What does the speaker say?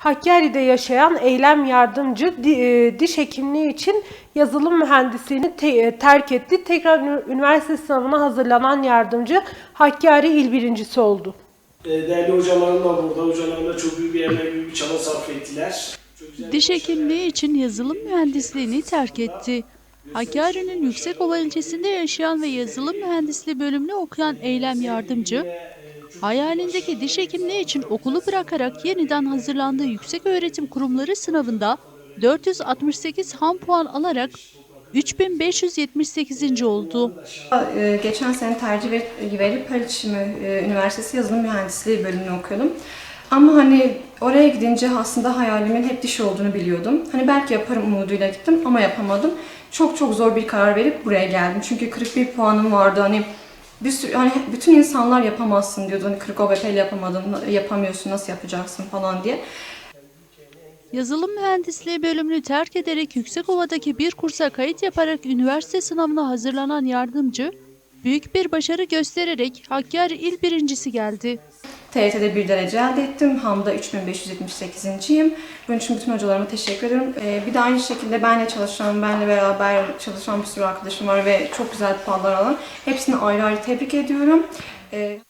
Hakkari'de yaşayan eylem yardımcı e, diş hekimliği için yazılım mühendisliğini te- e, terk etti. Tekrar üniversite sınavına hazırlanan yardımcı Hakkari il birincisi oldu. Ee, Değerli hocalarım da burada. Hocalarım da çok büyük bir emek, büyük bir çaba sarf ettiler. Diş hekimliği için yazılım mühendisliğini terk etti. Hakkari'nin Yüksekova ilçesinde yaşayan ve yazılım mühendisliği bölümünü okuyan Eylem Yardımcı, hayalindeki diş hekimliği için okulu bırakarak yeniden hazırlandığı yüksek öğretim kurumları sınavında 468 ham puan alarak 3578. oldu. Ee, Geçen sene tercih ver- verip Ünü- e, Üniversitesi Yazılım Mühendisliği bölümünü okuyordum. Ama hani oraya gidince aslında hayalimin hep diş olduğunu biliyordum. Hani belki yaparım umuduyla gittim ama yapamadım. Çok çok zor bir karar verip buraya geldim. Çünkü 41 puanım vardı. Hani bir sürü, hani bütün insanlar yapamazsın diyordu. Hani 40 OBP ile yapamadın, yapamıyorsun, nasıl yapacaksın falan diye. Yazılım mühendisliği bölümünü terk ederek Yüksekova'daki bir kursa kayıt yaparak üniversite sınavına hazırlanan yardımcı, büyük bir başarı göstererek Hakkari il birincisi geldi. TYT'de bir derece elde ettim. Ham'da 3578'inciyim. Bunun için bütün hocalarıma teşekkür ederim. Ee, bir de aynı şekilde benle çalışan, benle beraber çalışan bir sürü arkadaşım var ve çok güzel puanlar alan. Hepsini ayrı ayrı tebrik ediyorum. Ee,